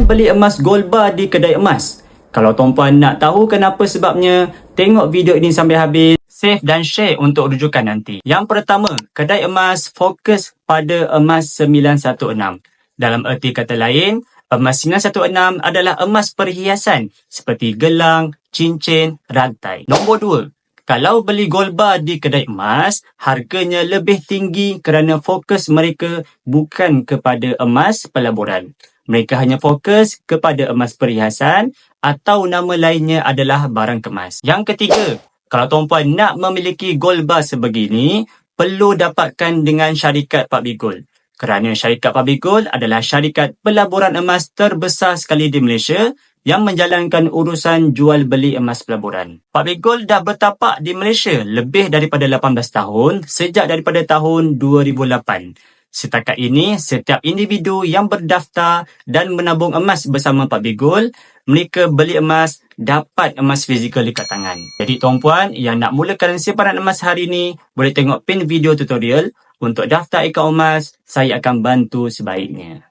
Jangan beli emas gold bar di kedai emas. Kalau tuan-puan nak tahu kenapa sebabnya, tengok video ini sampai habis. Save dan share untuk rujukan nanti. Yang pertama, kedai emas fokus pada emas 916. Dalam erti kata lain, emas 916 adalah emas perhiasan seperti gelang, cincin, rantai. Nombor dua, kalau beli gold bar di kedai emas, harganya lebih tinggi kerana fokus mereka bukan kepada emas pelaburan. Mereka hanya fokus kepada emas perhiasan atau nama lainnya adalah barang kemas. Yang ketiga, kalau tuan-puan nak memiliki gold bar sebegini, perlu dapatkan dengan syarikat Public Gold. Kerana syarikat Public Gold adalah syarikat pelaburan emas terbesar sekali di Malaysia yang menjalankan urusan jual beli emas pelaburan. Public Gold dah bertapak di Malaysia lebih daripada 18 tahun sejak daripada tahun 2008. Setakat ini, setiap individu yang berdaftar dan menabung emas bersama Public Gold, mereka beli emas dapat emas fizikal dekat tangan. Jadi tuan-puan yang nak mulakan simpanan emas hari ini, boleh tengok pin video tutorial. Untuk daftar akaun emas, saya akan bantu sebaiknya.